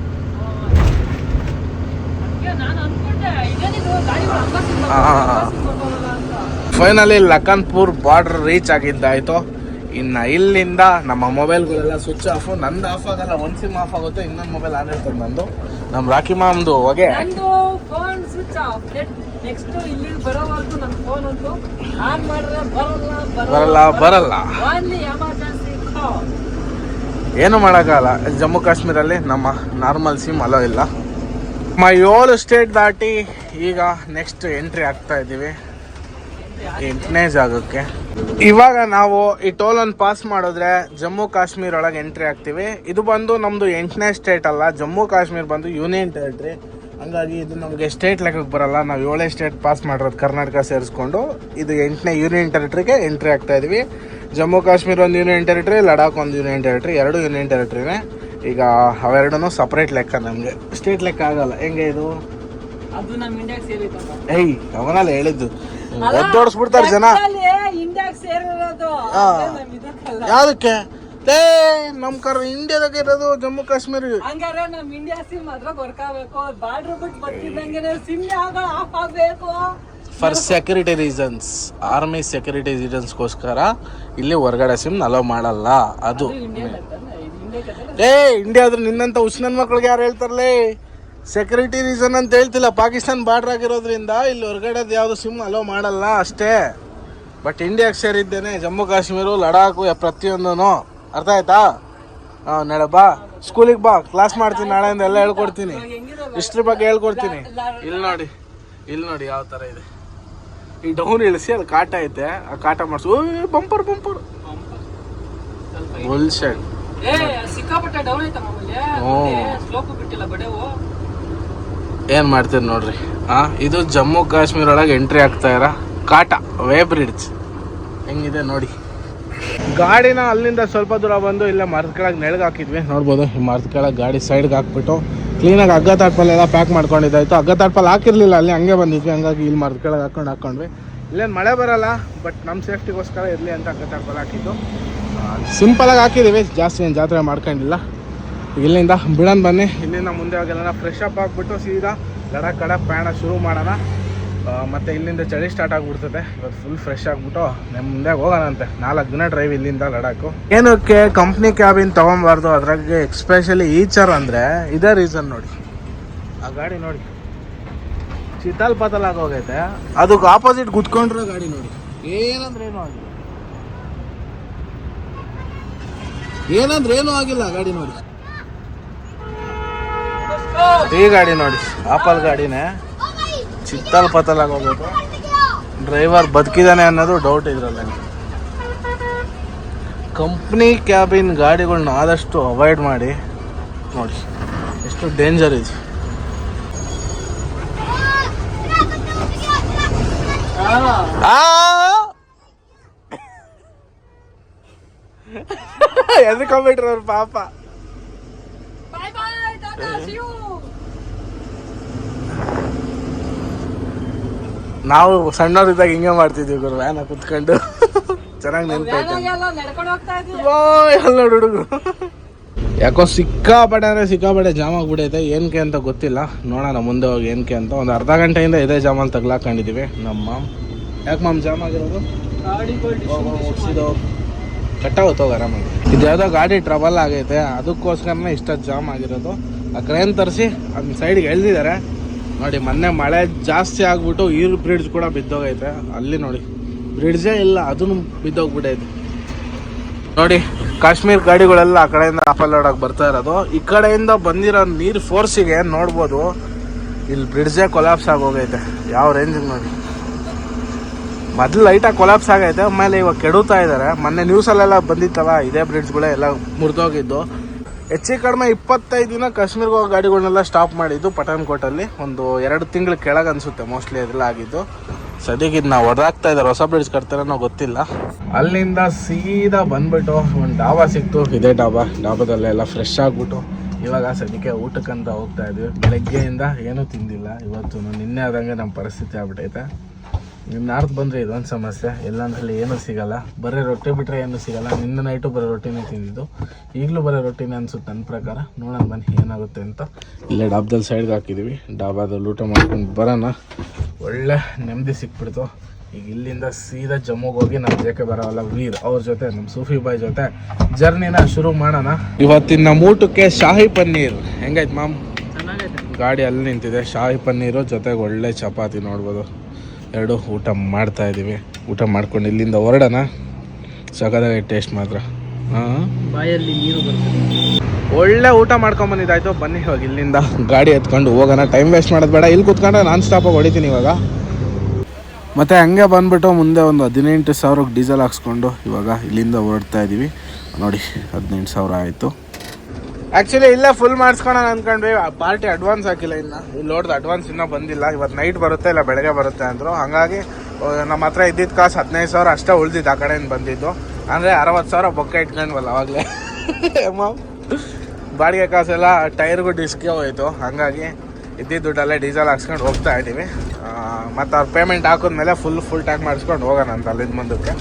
ಫೈನಲಿ ಲಖನ್ಪುರ್ ಬಾರ್ಡರ್ ರೀಚ್ ಆಗಿದ್ದಾಯ್ತು. ಇನ್ನು ಇಲ್ಲಿಂದ ನಮ್ಮ ಮೊಬೈಲ್ಗಳೆಲ್ಲ ಸ್ವಿಚ್ ಆಫ್ ನಂದು ಆಫ್ ಆಗಲ್ಲ ಒಂದು ಸಿಮ್ ಆಫ್ ಆಗುತ್ತೆ ಇನ್ನೊಂದು ಮೊಬೈಲ್ ಆನ್ ಇರ್ತದೆ ನಂದು. ನಮ್ಮ ರಾಕಿ ಮಾಮ್ದು ಹೊಗೆ ಬರಲ್ಲ ಬರಲ್ಲ ಏನು ಮಾಡೋಕ್ಕಾಗಲ್ಲ. ಜಮ್ಮು ಕಾಶ್ಮೀರಲ್ಲಿ ನಮ್ಮ ನಾರ್ಮಲ್ ಸಿಮ್ ಅಲೋ ಇಲ್ಲ. ನಮ್ಮ ಏಳು ಸ್ಟೇಟ್ ದಾಟಿ ಈಗ ನೆಕ್ಸ್ಟ್ ಎಂಟ್ರಿ ಆಗ್ತಾ ಇದ್ದೀವಿ. ಎಂಟನೇ ಜಾಗಕ್ಕೆ. ಇವಾಗ ನಾವು ಈ ಟೋಲ್ ಅನ್ನು ಪಾಸ್ ಮಾಡಿದ್ರೆ ಜಮ್ಮು ಕಾಶ್ಮೀರ್ ಒಳಗೆ ಎಂಟ್ರಿ ಆಗ್ತೀವಿ. ಇದು ಬಂದು ನಮ್ದು ಎಂಟನೇ ಸ್ಟೇಟ್ ಅಲ್ಲ. ಜಮ್ಮು ಕಾಶ್ಮೀರ್ ಬಂದು ಯೂನಿಯನ್ ಟೆರಿಟ್ರಿ. ಹಂಗಾಗಿ ಇದು ನಮಗೆ ಸ್ಟೇಟ್ ಲೆಕ್ಕಕ್ಕೆ ಬರಲ್ಲ. ನಾವು ಏಳೇ ಸ್ಟೇಟ್ ಪಾಸ್ ಮಾಡಿರೋದು ಕರ್ನಾಟಕ ಸೇರಿಸ್ಕೊಂಡು. ಇದು ಎಂಟನೇ ಯೂನಿಯನ್ ಟೆರಿಟ್ರಿಗೆ ಎಂಟ್ರಿ ಆಗ್ತಾ ಇದೀವಿ. ಜಮ್ಮು ಕಾಶ್ಮೀರ ಒಂದು ಯೂನಿಯನ್ ಟೆರಿಟ್ರಿ ಲಡಾಖ್ ಒಂದು ಯೂನಿಯನ್ ಟೆರಿಟ್ರಿ ಎರಡು ಯೂನಿಯನ್ ಟೆರಿಟ್ರಿನೇ. ಈಗ ಅವೆರಡೂ ಸಪ್ರೇಟ್ ಲೆಕ್ಕ ನಮಗೆ. ಸ್ಟೇಟ್ ಲೆಕ್ಕ ಆಗಲ್ಲ. ಹೆಂಗೆ ಇದು? ಏಯ್ ಅವನಲ್ಲ ಹೇಳಿದ್ದು. ಒದ್ದೋಡಿಸ್ಬಿಡ್ತಾರೆ ಜನ. ಯಾವ್ದಕ್ಕೆ ಏ ನಮ್ ಕರ್ ಇಂಡಿಯಾದಾಗ ಇರೋದು ಜಮ್ಮು ಕಾಶ್ಮೀರ. ಹಂಗಾರೆ ನಮ್ ಇಂಡಿಯಾ ಸಿಮ್ ಅದ್ರಾಗ ವರ್ಕ್ ಆಗ್ಬೇಕು ಬಾರ್ಡರ್ ಬಿಟ್ಟು ಬರ್ತಿದ್ದಂಗೆ ಸಿಮ್ ಯಾವಾಗ ಆಫ್ ಆಗ್ಬೇಕು? For security reasons army security ರೀಸನ್ಸ್ಗೋಸ್ಕರ ಇಲ್ಲಿ ಹೊರಗಡೆ ಸಿಮ್ ಅಲೋ ಮಾಡಲ್ಲ. ಅದು ಇಂಡಿಯಾ ಏ ಇಂಡಿಯಾದ್ರೆ ನಿನ್ನಂತ ಉಷ್ಣನ್ ಮಕ್ಳಿಗೆ ಯಾರು ಹೇಳ್ತಾರಲೇ? ಸೆಕ್ಯೂರಿಟಿ ರೀಸನ್ ಅಂತ ಹೇಳ್ತಿಲ್ಲ. ಪಾಕಿಸ್ತಾನ ಬಾರ್ಡರ್ ಆಗಿರೋದ್ರಿಂದ ಇಲ್ಲಿ ಹೊರಗಡೆ ಯಾವುದು ಸಿಮ್ ಅಲೋ ಮಾಡಲ್ಲ ಅಷ್ಟೇ. ಬಟ್ ಇಂಡಿಯಾಗೆ ಸೇರಿದ್ದೇನೆ ಜಮ್ಮು ಕಾಶ್ಮೀರ ಲಡಾಖು ಪ್ರತಿಯೊಂದೂ ಅರ್ಥ ಆಯ್ತಾ? ಹಾಂ ನಡ ಬಾ. ಸ್ಕೂಲಿಗೆ ಬಾ. ಕ್ಲಾಸ್ ಮಾಡ್ತೀನಿ ನಾಳೆಯಿಂದ ಎಲ್ಲ ಹೇಳ್ಕೊಡ್ತೀನಿ. ಹಿಸ್ಟ್ರಿ ಬಗ್ಗೆ ಹೇಳ್ಕೊಡ್ತೀನಿ. ಇಲ್ಲಿ ನೋಡಿ ಇಲ್ಲಿ ನೋಡಿ ಯಾವ ಥರ ಇದೆ. ಈ ಡೌನ್ ಇಳಿಸಿ ಅಲ್ಲಿ ಕಾಟ ಐತೆ. ಆ ಕಾಟ ಮಾಡಿಸು. ಬಂಪರ್ ಬಂಪರ್ ಸಿಕ್ಕಾಪಟ್ಟೆ ಡೌನ್ ಐತೆ ಬಿಟ್ಟಿಲ್ಲ ಬಡೇವು. ಏನ್ ಮಾಡ್ತೀರಿ ನೋಡ್ರಿ? ಆ, ಇದು ಜಮ್ಮು ಕಾಶ್ಮೀರ ಒಳಗೆ ಎಂಟ್ರಿ ಆಗ್ತಾ ಇರೋ ಕಾಟ, ವೇ ಬ್ರಿಡ್ಜ್ ಹೆಂಗಿದೆ ನೋಡಿ. ಗಾಡಿನ ಅಲ್ಲಿಂದ ಸ್ವಲ್ಪ ದೂರ ಬಂದು ಇಲ್ಲ ಮರದ ಕೆಳಗೆ ನೆಳಗೆ ಹಾಕಿದ್ವಿ. ನೋಡ್ಬೋದು, ಈ ಮರದ ಕೆಳಗೆ ಗಾಡಿ ಸೈಡ್ಗೆ ಹಾಕ್ಬಿಟ್ಟು ಕ್ಲೀನಾಗಿ ಹಗ್ಗ ತಾಟ್ಪಲ್ ಎಲ್ಲ ಪ್ಯಾಕ್ ಮಾಡ್ಕೊಂಡಿದ್ದಾಯ್ತು. ಹಗ್ಗ ತಾಟ್ಪಲ್ ಹಾಕಿರ್ಲಿಲ್ಲ, ಅಲ್ಲಿ ಹಂಗೆ ಬಂದಿದ್ವಿ. ಹಂಗಾಗಿ ಇಲ್ಲಿ ಮರದ ಕೆಳಗೆ ಹಾಕೊಂಡು ಹಾಕೊಂಡ್ವಿ. ಇಲ್ಲೇನು ಮಳೆ ಬರಲ್ಲ ಬಟ್ ನಮ್ಮ ಸೇಫ್ಟಿಗೋಸ್ಕರ ಇರಲಿ ಅಂತ ಹಗ್ಗ ತಾಟ್ಪಲ್ ಹಾಕಿದ್ದು ಸಿಂಪಲಾಗಿ ಹಾಕಿದ್ದೀವಿ ಜಾಸ್ತಿ ಏನು ಜಾತ್ರೆ ಮಾಡ್ಕೊಂಡಿಲ್ಲ. ಇಲ್ಲಿಂದ ಬಿಡನ್ ಬನ್ನಿ. ಇಲ್ಲಿಂದ ಮುಂದೆ ಹೋಗೆಲ್ಲ ಫ್ರೆಶ್ ಅಪ್ ಆಗಿಬಿಟ್ಟು ಸೀದಾ ಲಡಾಖ್ ಕಡೆ ಪ್ರಯಾಣ ಶುರು ಮಾಡೋಣ. ಮತ್ತೆ ಇಲ್ಲಿಂದ ಚಳಿ ಸ್ಟಾರ್ಟ್ ಆಗಿಬಿಡ್ತದೆ. ಇವತ್ತು ಫುಲ್ ಫ್ರೆಶ್ ಆಗಿಬಿಟ್ಟು ನಮ್ಮ ಮುಂದೆ ಹೋಗೋಣಂತೆ. ನಾಲ್ಕು ದಿನ ಡ್ರೈವ್ ಇಲ್ಲಿಂದ ಲಡಾಖು. ಏನಕ್ಕೆ ಕಂಪ್ನಿ ಕ್ಯಾಬಿನ್ ತೊಗೊಬಾರ್ದು? ಅದ್ರಾಗೆ ಎಕ್ಸ್ಪೆಷಲಿ ಈಚರ್ ಅಂದರೆ ಇದೇ ರೀಸನ್ ನೋಡಿ. ಆ ಗಾಡಿ ನೋಡಿ. ಚಿತಾಲ್ ಪತಲ್ ಹೋಗೈತೆ. ಅದಕ್ಕೆ ಆಪೋಸಿಟ್ ಕುತ್ಕೊಂಡಿರೋ ಗಾಡಿ ನೋಡಿ. ಏನಂದ್ರೆ ಏನೂ ಆಗಿಲ್ಲ. ಏನಂದ್ರೆ ಏನೂ ಆಗಿಲ್ಲ ಗಾಡಿ ನೋಡಿ. ಈ ಗಾಡಿ ನೋಡಿ, ಆಪಲ್ ಗಾಡಿನೇ. ಚಿತ್ತಲ್ ಪತ್ತಲ್ ಆಗೋಗ್ಬೇಕು ಡ್ರೈವರ್ ಬದುಕಿದಾನೆ ಅನ್ನೋದು ಡೌಟ್ ಇದ್ರಲ್ಲ. ಕಂಪ್ನಿ ಕ್ಯಾಬಿನ್ ಗಾಡಿಗಳನ್ನ ಆದಷ್ಟು ಅವಾಯ್ಡ್ ಮಾಡಿ. ನೋಡಿ, ಎಷ್ಟು ಡೇಂಜರ್ ಇದೆ. ಆ! ಎದ್ಕೊಂಬಿಟ್ರು ಅವ್ರ ಪಾಪ bye bye tata see you ನಾವು ಸಣ್ಣವರಿದ್ದಾಗ ಹಿಂಗೆ ಮಾಡ್ತಿದ್ವಿ ಗುರು ವ್ಯಾನ ಕುತ್ಕೊಂಡು. ಚೆನ್ನಾಗಿ ನೆನಪಾಯ್ತು. ಎಲ್ಲ ಹುಡುಗರು ಯಾಕೋ ಸಿಕ್ಕಾಪಟ್ಟೆ ಅಂದರೆ ಸಿಕ್ಕಾಪಟ್ಟೆ ಜಾಮ್ ಆಗ್ಬಿಡೈತೆ ಏನಕ್ಕೆ ಅಂತ ಗೊತ್ತಿಲ್ಲ. ನೋಡೋಣ ಮುಂದೆ ಹೋಗಿ ಏನಕ್ಕೆ ಅಂತ. ಒಂದು ಅರ್ಧ ಗಂಟೆಯಿಂದ ಇದೇ ಜಾಮಲ್ಲಿ ತಗ್ಲಾಕೊಂಡಿದೀವಿ. ನಮ್ಮ ಮಾಮ್. ಯಾಕೆ ಮಾಮ್ ಜಾಮ್ ಆಗಿರೋದು? ಕಟ್ಟಾಗುತ್ತೆ ಹೋಗಿ ಆರಾಮಾಗಿ ಇದು ಯಾವುದೋ ಗಾಡಿ ಟ್ರಬಲ್ ಆಗೈತೆ. ಅದಕ್ಕೋಸ್ಕರನೇ ಇಷ್ಟ ಜಾಮ್ ಆಗಿರೋದು. ಆ ಕ್ರೇನ್ ತರಿಸಿ ಅದನ್ನ ಸೈಡ್ಗೆ ಎಳ್ದಿದ್ದಾರೆ. ನೋಡಿ, ಮೊನ್ನೆ ಮಳೆ ಜಾಸ್ತಿ ಆಗ್ಬಿಟ್ಟು ಈರ್ ಬ್ರಿಡ್ಜ್ ಕೂಡ ಬಿದ್ದೋಗೈತೆ. ಅಲ್ಲಿ ನೋಡಿ ಬ್ರಿಡ್ಜೇ ಇಲ್ಲ ಅದನ್ನು ಬಿದ್ದೋಗ್ಬಿಟ್ಟೈತೆ. ನೋಡಿ, ಕಾಶ್ಮೀರ್ ಗಾಡಿಗಳೆಲ್ಲ ಆ ಕಡೆಯಿಂದ ಅಪಲೋಡ್ ಆಗಿ ಬರ್ತಾ ಇರೋದು. ಈ ಕಡೆಯಿಂದ ಬಂದಿರೋ ನೀರು ಫೋರ್ಸಿಗೆ ನೋಡ್ಬೋದು, ಇಲ್ಲಿ ಬ್ರಿಡ್ಜೇ ಕೊಲಾಪ್ಸ್ ಆಗೋಗೈತೆ. ಯಾವ ರೇಂಜಿಗೆ ನೋಡಿ. ಮೊದಲು ಲೈಟಾಗಿ ಕೊಲಾಪ್ಸ್ ಆಗೈತೆ, ಆಮೇಲೆ ಇವಾಗ ಕೆಡುತ್ತಾ ಇದ್ದಾರೆ ಮೊನ್ನೆ ನ್ಯೂಸಲ್ಲೆಲ್ಲ ಬಂದಿತ್ತಲ್ಲ, ಇದೇ ಬ್ರಿಡ್ಜ್ಗಳೇ ಎಲ್ಲ ಮುರಿದೋಗಿದ್ದು. ಹೆಚ್ಚು ಕಡಿಮೆ ಇಪ್ಪತ್ತೈದು ದಿನ ಕಾಶ್ಮೀರ್ಗೆ ಹೋಗೋ ಗಾಡಿಗಳನ್ನೆಲ್ಲ ಸ್ಟಾಪ್ ಮಾಡಿದ್ದು ಪಠಾನ್ಕೋಟಲ್ಲಿ ಒಂದು ಎರಡು ತಿಂಗಳು ಕೆಳಗೆ ಅನಿಸುತ್ತೆ ಮೋಸ್ಟ್ಲಿ ಅದೆಲ್ಲ ಆಗಿದ್ದು. ಸದ್ಯಕ್ಕೆ ಇದು ನಾವು ಇದ್ದಾರೆ. ಹೊಸ ಬ್ರಿಡ್ಜ್ ಕಟ್ತಾರೋ ಗೊತ್ತಿಲ್ಲ. ಅಲ್ಲಿಂದ ಸೀದಾ ಬಂದ್ಬಿಟ್ಟು ಒಂದು ಡಾಬಾ ಸಿಕ್ತು. ಇದೇ ಡಾಬಾ. ಡಾಬಾದಲ್ಲೆಲ್ಲ ಫ್ರೆಶ್ ಆಗಿಬಿಟ್ಟು ಇವಾಗ ಸದ್ಯಕ್ಕೆ ಊಟಕ್ಕಂತ ಹೋಗ್ತಾ ಇದ್ವಿ. ಬೆಳಗ್ಗೆಯಿಂದ ಏನೂ ತಿಂದಿಲ್ಲ. ಇವತ್ತು ನಿನ್ನೆ ಆದಂಗೆ ನಮ್ಮ ಪರಿಸ್ಥಿತಿ ಆಗ್ಬಿಟ್ಟೈತೆ ನಾರ್ತ್ ಬಂದರೆ ಇದೊಂದು ಸಮಸ್ಯೆ. ಇಲ್ಲಾಂದ್ರೆ ಏನೂ ಸಿಗಲ್ಲ. ಬರೀ ರೊಟ್ಟಿ ಬಿಟ್ಟರೆ ಏನೂ ಸಿಗಲ್ಲ. ನಿನ್ನೆ ನೈಟು ಬರೀ ರೊಟ್ಟಿನೇ ತಿಂದಿದ್ದು. ಈಗಲೂ ಬರೀ ರೊಟ್ಟಿನೇ ಅನಿಸುತ್ತೆ ನನ್ನ ಪ್ರಕಾರ. ನೋಡೋಣ ಬನ್ನಿ ಏನಾಗುತ್ತೆ ಅಂತ. ಇಲ್ಲೇ ಡಾಬ್ದಲ್ಲಿ ಸೈಡ್ಗೆ ಹಾಕಿದ್ದೀವಿ ಡಾಬಾದಲ್ಲಿ ಊಟ ಮಾಡ್ಕೊಂಡು ಬರೋಣ. ಒಳ್ಳೆ ನೆಮ್ಮದಿ ಸಿಕ್ಬಿಡ್ತು. ಈಗ ಇಲ್ಲಿಂದ ಸೀದಾ ಜಮ್ಮುಗೆ ಹೋಗಿ ನಮ್ಮ ಜೆ ಕೆ ಬರೋಲ್ಲ ವೀರ್ ಅವ್ರ ಜೊತೆ ನಮ್ಮ ಸೂಫಿ ಬಾಯ್ ಜೊತೆ ಜರ್ನಿನ ಶುರು ಮಾಡೋಣ. ಇವತ್ತಿನ ನಮ್ಮ ಊಟಕ್ಕೆ ಶಾಹಿ ಪನ್ನೀರ್. ಹೆಂಗೈತೆ ಮಾಮ್? ಗಾಡಿ ಅಲ್ಲಿ ನಿಂತಿದೆ. ಶಾಹಿ ಪನ್ನೀರು ಜೊತೆಗೆ ಒಳ್ಳೆ ಚಪಾತಿ ನೋಡ್ಬೋದು. ಎರಡು ಊಟ ಮಾಡ್ತಾ ಇದ್ದೀವಿ. ಊಟ ಮಾಡ್ಕೊಂಡು ಇಲ್ಲಿಂದ ಹೊರಡೋಣ. ಸಗದಾಗಿ ಟೇಸ್ಟ್ ಮಾತ್ರ. ಹಾಂ? ಬಾಯಲ್ಲಿ ನೀರು ಬರ್ತದೆ. ಒಳ್ಳೆ ಊಟ ಮಾಡ್ಕೊಂಬಂದಿದ್ದಾಯ್ತು ಬನ್ನಿ ಇವಾಗ ಇಲ್ಲಿಂದ ಗಾಡಿ ಎತ್ಕೊಂಡು ಹೋಗೋಣ. ಟೈಮ್ ವೇಸ್ಟ್ ಮಾಡೋದು ಬೇಡ. ಇಲ್ಲಿ ಕುತ್ಕೊಂಡ್ರೆ ನಾನ್ ಸ್ಟಾಪಾಗಿ ಹೊಡಿತೀನಿ ಇವಾಗ. ಮತ್ತೆ ಹಂಗೆ ಬಂದ್ಬಿಟ್ಟು ಮುಂದೆ ಒಂದು ಹದಿನೆಂಟು ಸಾವಿರಕ್ಕೆ ಡೀಸೆಲ್ ಹಾಕ್ಸ್ಕೊಂಡು ಇವಾಗ ಇಲ್ಲಿಂದ ಹೊರಡ್ತಾ ಇದ್ದೀವಿ. ನೋಡಿ ಹದಿನೆಂಟು ಸಾವಿರ ಆಯಿತು. ಆ್ಯಕ್ಚುಲಿ ಇಲ್ಲೇ ಫುಲ್ ಮಾಡಿಸ್ಕೊಳೋಣ ಅನ್ಕೊಂಡ್ವಿ. ಪಾರ್ಟಿ ಅಡ್ವಾನ್ಸ್ ಹಾಕಿಲ್ಲ ಇಲ್ಲ ಇಲ್ಲಿ ನೋಡ್ದು ಅಡ್ವಾನ್ಸ್ ಇನ್ನೂ ಬಂದಿಲ್ಲ. ಇವತ್ತು ನೈಟ್ ಬರುತ್ತೆ, ಇಲ್ಲ, ಬೆಳಗ್ಗೆ ಬರುತ್ತೆ ಅಂದರು. ಹಾಗಾಗಿ ನಮ್ಮ ಹತ್ರ ಇದ್ದಿದ್ದ ಕಾಸು ಹದಿನೈದು ಸಾವಿರ ಅಷ್ಟೇ ಉಳ್ದಿದ್ದು ಆ ಕಡೆಯಿಂದ ಬಂದಿದ್ದು. ಅಂದರೆ ಅರವತ್ತು ಸಾವಿರ ಬೊಕ್ಕ ಇಟ್ಕೊಂಡ್ವಲ್ಲ ಅವಾಗಲೇ. ಬಾಡಿಗೆ ಕಾಸೆಲ್ಲ ಟೈರ್ಗೂ ಡಿಸ್ಕೇ ಹೋಯಿತು. ಹಾಗಾಗಿ ಇದ್ದಿದ್ದ ದುಡ್ಡಲ್ಲೇ ಡೀಸೆಲ್ ಹಾಕ್ಸ್ಕೊಂಡು ಹೋಗ್ತಾ ಇದ್ದೀವಿ. ಮತ್ತು ಅವ್ರು ಪೇಮೆಂಟ್ ಹಾಕಿದ್ಮೇಲೆ ಫುಲ್ ಫುಲ್ ಟ್ಯಾಂಕ್ ಮಾಡಿಸ್ಕೊಂಡು ಹೋಗೋಣ ಅಂತ ಅಲ್ಲಿಂದ ಮುಂದಕ್ಕೆ.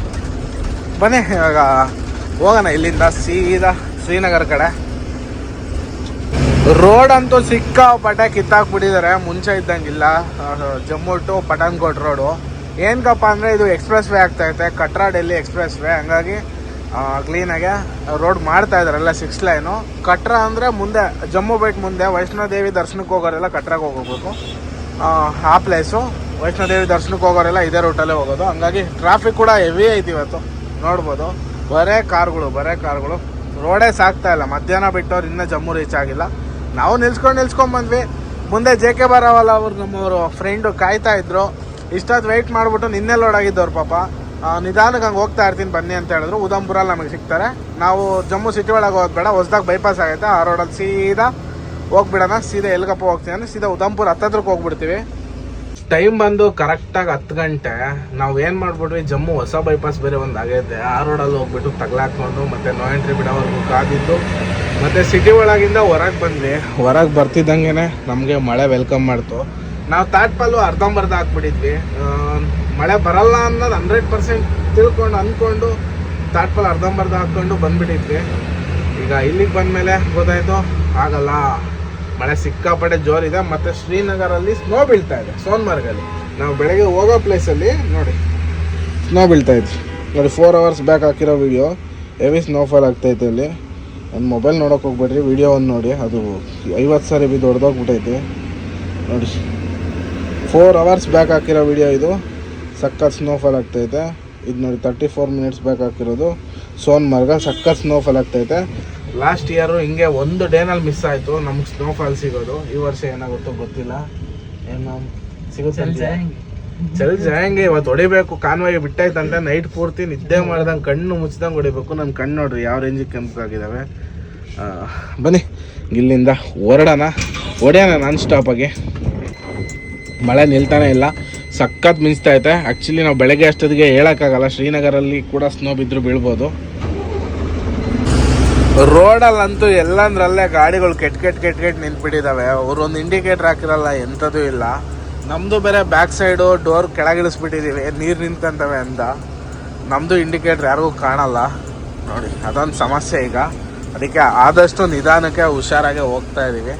ಬನ್ನಿ, ಇವಾಗ ಹೋಗೋಣ ಇಲ್ಲಿಂದ ಸೀದಾ ಶ್ರೀನಗರ್ ಕಡೆ. ರೋಡ್ ಅಂತೂ ಸಿಕ್ಕಾಪಟ್ಟೆ ಕಿತ್ತಾಕ್ಬಿಟ್ಟಿದ್ದಾರೆ, ಮುಂಚೆ ಇದ್ದಂಗಿಲ್ಲ. Jammu to Pathankot road. ಏನಕ್ಕಪ್ಪ ಅಂದರೆ ಇದು ಎಕ್ಸ್ಪ್ರೆಸ್ ವೇ ಆಗ್ತೈತೆ ಕಟ್ರಾ ಡೆಲ್ಲಿ ಎಕ್ಸ್ಪ್ರೆಸ್ ವೇ. ಹಂಗಾಗಿ ಕ್ಲೀನಾಗೆ ರೋಡ್ ಮಾಡ್ತಾ ಇದ್ದಾರಲ್ಲ ಸಿಕ್ಸ್ ಲೈನು ಕಟ್ರಾ ಅಂದರೆ ಮುಂದೆ, ಜಮ್ಮು ಬೆಟ್ ಮುಂದೆ ವೈಷ್ಣೋದೇವಿ ದರ್ಶನಕ್ಕೆ ಹೋಗೋರೆಲ್ಲ ಕಟ್ರಾಗೆ ಹೋಗಬೇಕು. ಆ ಪ್ಲೇಸು ವೈಷ್ಣೋದೇವಿ ದರ್ಶನಕ್ಕೆ ಹೋಗೋರೆಲ್ಲ ಇದೇ ರೂಟಲ್ಲೇ ಹೋಗೋದು. ಹಂಗಾಗಿ ಟ್ರಾಫಿಕ್ ಕೂಡ ಹೆವಿ ಐತಿ ಇವತ್ತು. ನೋಡ್ಬೋದು. ಬರೇ ಕಾರ್ಗಳು ಬರೇ ಕಾರ್ಗಳು. ರೋಡೇ ಸಾಕ್ತಾ ಇಲ್ಲ. ಮಧ್ಯಾಹ್ನ ಬಿಟ್ಟವ್ರು ಇನ್ನೂ ಜಮ್ಮು ರೀಚ್ ಆಗಿಲ್ಲ. ನಾವು ನಿಲ್ಸ್ಕೊಂಡು ನಿಲ್ಸ್ಕೊಂಡ್ ಬಂದ್ವಿ. ಮುಂದೆ ಜೆ ಕೆ ಬರವಲ್ಲ ಅವ್ರು ನಮ್ಮವರು ಫ್ರೆಂಡು ಕಾಯ್ತಾ ಇದ್ರು. ಇಷ್ಟೊತ್ತು ವೆಯ್ಟ್ ಮಾಡಿಬಿಟ್ಟು ನಿನ್ನೆ ಲೋಡ್ ಆಗಿದ್ದವ್ರು ಪಾಪ. ನಿಧಾನಕ್ಕೆ ಹಂಗೆ ಹೋಗ್ತಾ ಇರ್ತೀನಿ, ಬನ್ನಿ ಅಂತ ಹೇಳಿದ್ರು. ಉದಂಪುರಲ್ಲಿ ನಮಗೆ ಸಿಗ್ತಾರೆ ನಾವು ಜಮ್ಮು ಸಿಟಿ ಒಳಗೆ ಹೋಗೋದು ಬೇಡ ಹೊಸ್ದಾಗಿ ಬೈಪಾಸ್ ಆಗೈತೆ. ಆ ರೋಡಲ್ಲಿ ಸೀದಾ ಹೋಗ್ಬಿಡೋಣ, ಸೀದಾ ಎಲ್ಲಿಗಪ್ಪ ಹೋಗ್ತೀನಿ ಅಂದ್ರೆ ಸೀದಾ ಉದಂಪುರ ಹತ್ತತ್ರಕ್ಕೆ ಹೋಗ್ಬಿಡ್ತೀವಿ. ಟೈಮ್ ಬಂದು ಕರೆಕ್ಟಾಗಿ ಹತ್ತು ಗಂಟೆ. ನಾವು ಏನು ಮಾಡ್ಬಿಟ್ವಿ, ಜಮ್ಮು ಹೊಸ ಬೈಪಾಸ್ ಬೇರೆ ಒಂದು ಆಗೈತೆ. ಆ ರೋಡಲ್ಲಿ ಹೋಗ್ಬಿಟ್ಟು ತಗ್ಲಾಕೊಂಡು ಮತ್ತೆ ನೋ ಎಂಟ್ರಿ ಬಿಡೋವರೆಗೂ ಕಾದಿದ್ದು. ಮತ್ತೆ ಸಿಟಿ ಒಳಗಿಂದ ಹೊರಗೆ ಬಂದ್ವಿ. ಹೊರಗೆ ಬರ್ತಿದ್ದಂಗೆ ನಮಗೆ ಮಳೆ ವೆಲ್ಕಮ್ ಮಾಡ್ತು. ನಾವು ತಾಟ್ಪಲ್ಲು ಅರ್ಧಂಬರ್ಧ ಹಾಕ್ಬಿಟ್ಟಿದ್ವಿ. ಮಳೆ ಬರಲ್ಲ ಅನ್ನೋದು ಹಂಡ್ರೆಡ್ ಪರ್ಸೆಂಟ್ ತಿಳ್ಕೊಂಡು ಅಂದ್ಕೊಂಡು ತಾಟ್ಪಲ್ ಅರ್ಧಂಬರ್ಧ ಹಾಕ್ಕೊಂಡು ಬಂದ್ಬಿಟ್ಟಿದ್ವಿ. ಈಗ ಇಲ್ಲಿಗೆ ಬಂದಮೇಲೆ ಗೊತ್ತಾಯ್ತು, ಆಗಲ್ಲ. ಮಳೆ ಸಿಕ್ಕಾಪಟ್ಟೆ ಜೋರಿದೆ, ಮತ್ತೆ ಶ್ರೀನಗರಲ್ಲಿ ಸ್ನೋ ಬೀಳ್ತಾ ಇದೆ, ಸೋನ್ಮಾರ್ಗಲ್ಲಿ. ನಾವು ಬೆಳಗ್ಗೆ ಹೋಗೋ ಪ್ಲೇಸಲ್ಲಿ ನೋಡಿ ಸ್ನೋ ಬೀಳ್ತಾ ಇದ್ವಿ ನೋಡಿ ಫೋರ್ ಅವರ್ಸ್ ಬ್ಯಾಕ್ ಹಾಕಿರೋ ವಿಡಿಯೋ ಹೆವಿ ಸ್ನೋಫಾಲ್ ಆಗ್ತೈತೆ ಅಲ್ಲಿ ನನ್ನ ಮೊಬೈಲ್ ನೋಡೋಕೆ ಹೋಗ್ಬೇಡ್ರಿ ವಿಡಿಯೋ ಒಂದು ನೋಡಿ. ಅದು ಐವತ್ತು ಸಾರಿ ಬಿ ದೊಡ್ಡದಾಗ್ಬಿಟ್ಟೈತೆ ನೋಡಿ. ಫೋರ್ ಅವರ್ಸ್ ಬ್ಯಾಕ್ ಹಾಕಿರೋ ವಿಡಿಯೋ ಇದು. ಸಖತ್ ಸ್ನೋಫಾಲ್ ಆಗ್ತೈತೆ. ಇದು ನೋಡಿ ತರ್ಟಿ ಫೋರ್ ಮಿನಿಟ್ಸ್ ಬ್ಯಾಕ್ ಹಾಕಿರೋದು ಸೋನ್ಮಾರ್ಗ ಸಖತ್ ಸ್ನೋಫಾಲ್ ಆಗ್ತೈತೆ. ಲಾಸ್ಟ್ ಇಯರು ಹಿಂಗೆ ಒಂದು ಡೇನಲ್ಲಿ ಮಿಸ್ ಆಯಿತು. ನಮ್ಗೆ ಸ್ನೋಫಾಲ್ ಸಿಗೋದು. ಈ ವರ್ಷ ಏನಾಗುತ್ತೋ ಗೊತ್ತಿಲ್ಲ. ಏನು ಸಿಗುತ್ತೆ ಅಂತೀಯಾ? ಚಲ್ ಜಾಯಂಗೆ ಇವತ್ತು ಹೊಡಿಬೇಕು? ಕಾನ್ವಾಯಿ ಬಿಟ್ಟಾಯ್ತಂತ ನೈಟ್ ಪೂರ್ತಿ ನಿದ್ದೆ ಮಾಡ್ದಂಗೆ, ಕಣ್ಣು ಮುಚ್ಚಿದಂಗೆ ಹೊಡಿಬೇಕು. ನನ್ನ ಕಣ್ಣು ನೋಡ್ರಿ ಯಾವ ರೇಂಜಿಗೆ ಕೆಂಪಾಗಿದ್ದಾವೆ ಬನ್ನಿ, ಇಲ್ಲಿಂದ ಹೊರಡೋಣ. ಹೊಡೆಯೋಣ ನಾನ್ ಸ್ಟಾಪಾಗಿ ಮಳೆ ನಿಲ್ತಾನೆ ಇಲ್ಲ. ಸಖತ್ ಮಿಂಚ್ತಾ ಐತೆ ಆ್ಯಕ್ಚುಲಿ ನಾವು ಬೆಳಗ್ಗೆ ಅಷ್ಟೊತ್ತಿಗೆ ಹೇಳೋಕ್ಕಾಗಲ್ಲ. ಶ್ರೀನಗರಲ್ಲಿ ಕೂಡ ಸ್ನೋ ಬಿದ್ದರೂ ಬೀಳ್ಬೋದು. ರೋಡಲ್ಲಂತೂ ಎಲ್ಲಂದ್ರಲ್ಲೇ ಗಾಡಿಗಳು ಕೆಟ್ಟ ಕೆಟ್ಟ ಕೆಟ್ಟ ಕೆಟ್ಟ ನಿಂತ್ಬಿಟ್ಟಿದ್ದಾವೆ ಅವ್ರೊಂದು ಇಂಡಿಕೇಟರ್ ಹಾಕಿರಲ್ಲ ಎಂಥದ್ದು ಇಲ್ಲ. ನಮ್ಮದು ಬೇರೆ ಬ್ಯಾಕ್ ಸೈಡು ಡೋರ್ ಕೆಳಗಿಳಿಸ್ಬಿಟ್ಟಿದ್ದೀವಿ ನೀರು ನಿಂತಂತವೆ ಅಂತ. ನಮ್ಮದು ಇಂಡಿಕೇಟ್ರ್ ಯಾರಿಗೂ ಕಾಣಲ್ಲ. ನೋಡಿ, ಅದೊಂದು ಸಮಸ್ಯೆ ಈಗ. ಅದಕ್ಕೆ ಆದಷ್ಟು ನಿಧಾನಕ್ಕೆ ಹುಷಾರಾಗಿ ಹೋಗ್ತಾ ಇದ್ದೀವಿ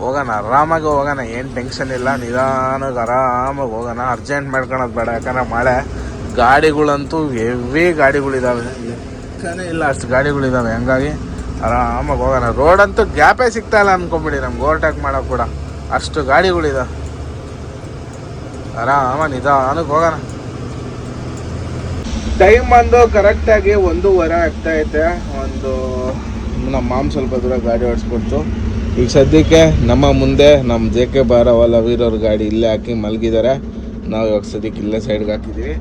ಹೋಗೋಣ, ಆರಾಮಾಗಿ ಹೋಗೋಣ. ಏನು ಟೆನ್ಷನ್ ಇಲ್ಲ. ನಿಧಾನಕ್ಕೆ ಆರಾಮಾಗಿ ಹೋಗೋಣ. ಅರ್ಜೆಂಟ್ ಮಾಡ್ಕೊಳೋದು ಬೇಡ. ಯಾಕಂದ್ರೆ ಮಳೆ, ಗಾಡಿಗಳಂತೂ ಹೆವಿ ಗಾಡಿಗಳಿದ್ದಾವೆ ಲೆಕ್ಕನೇ ಇಲ್ಲ ಅಷ್ಟು ಗಾಡಿಗಳಿದ್ದಾವೆ ಹಂಗಾಗಿ ಆರಾಮಾಗಿ ಹೋಗೋಣ. ರೋಡ್ ಅಂತೂ ಗ್ಯಾಪೇ ಸಿಗ್ತಾ ಇಲ್ಲ ಅನ್ಕೊಂಬಿಡಿ ನಮ್ಗೆ ಓವರ್ಟೇಕ್ ಮಾಡೋಕೆ ಕೂಡ. ಅಷ್ಟು ಗಾಡಿಗಳಿದೆ. ಆರಾಮ, ನಿಧಾನಕ್ಕೆ ಹೋಗೋಣ. ಟೈಮ್ ಬಂದು ಕರೆಕ್ಟಾಗಿ ಒಂದೂವರೆ ಆಗ್ತಾ ಐತೆ ಒಂದು ನಮ್ಮ ಮಾಮ್ ಸ್ವಲ್ಪ ದೂರ ಗಾಡಿ ಓಡಿಸ್ಕೊಡ್ತು ಈಗ ಸದ್ಯಕ್ಕೆ ನಮ್ಮ ಮುಂದೆ ನಮ್ಮ ಜೆ ಕೆ ಬಾರವಲ್ಲ ವೀರವ್ರ ಗಾಡಿ ಇಲ್ಲೇ ಹಾಕಿ ಮಲಗಿದ್ದಾರೆ. ನಾವು ಇವಾಗ ಸದ್ಯಕ್ಕೆ ಇಲ್ಲೇ ಸೈಡ್ಗೆ ಹಾಕಿದ್ದೀವಿ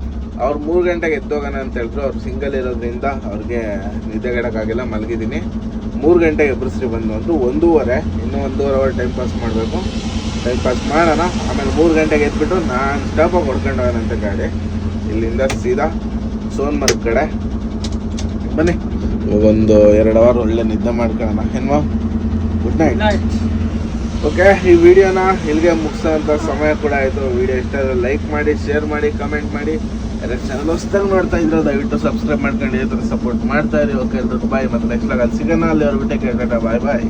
ಅವ್ರು ಮೂರು ಗಂಟೆಗೆ ಎದ್ದೋಗೋಣ ಅಂತ ಹೇಳಿದ್ರು. ಅವ್ರು ಸಿಂಗಲ್ ಇರೋದ್ರಿಂದ ಅವ್ರಿಗೆ ನಿದ್ದೆಗೆಡಕ್ಕಾಗಿಲ್ಲ ಮಲಗಿದ್ದೀನಿ. ಮೂರು ಗಂಟೆಗೆ ಎಬ್ಬರಿಸ್ರಿ ಬಂದು ಅಂದ್ರು ಒಂದೂವರೆ ಇನ್ನೂ ಒಂದೂವರೆ ಅವರ್ ಟೈಮ್ ಪಾಸ್ ಮಾಡಬೇಕು. ಟೈಮ್ ಪಾಸ್ ಮಾಡೋಣ. ಆಮೇಲೆ ಮೂರು ಗಂಟೆಗೆ ಎದ್ಬಿಟ್ಟು ನಾನು ಸ್ಟಾಪಾಗಿ ಹೊಡ್ಕೊಂಡು ಹೋಗೋಣಂತೆ ಗಾಡಿ. ಇಲ್ಲಿಂದ ಸೀದಾ ಸೋನ್ಮರ್ಗ್ ಕಡೆ. ಬನ್ನಿ. ಒಂದು ಎರಡು ಅವರ್ ಒಳ್ಳೆ ನಿದ್ದೆ ಮಾಡ್ಕೊಳ್ಳೋಣ. ಏನ್ವಾ ಗುಡ್ ನೈಟ್ ಓಕೆ ಈ ವಿಡಿಯೋನ ಇಲ್ಲಿಗೆ ಮುಗಿಸೋಂಥ ಸಮಯ ಕೂಡ ಆಯಿತು. ವಿಡಿಯೋ ಇಷ್ಟ ಆದರೆ ಲೈಕ್ ಮಾಡಿ ಶೇರ್ ಮಾಡಿ ಕಮೆಂಟ್ ಮಾಡಿ. ಯಾರು ಚಾನಲ್ ಹೊಸ್ದಾಗ ನೋಡ್ತಾ ಇದ್ರೆ ದಯವಿಟ್ಟು ಸಬ್ಸ್ಕ್ರೈಬ್ ಮಾಡ್ಕೊಂಡು ಇದ್ರೆ ಸಪೋರ್ಟ್ ಮಾಡ್ತಾ ಇರಿ. ಓಕೆ ಬಾಯ್ ಮತ್ತೆ ನೆಕ್ಸ್ಟ್ ಅಲ್ಲಿ ಸಿಗೋಣ. ಅಲ್ಲಿ ಅವ್ರ ಬಿಟ್ಟೆ ಕೇಳ್ಕೊಂಡ ಬಾಯ್ ಬಾಯ್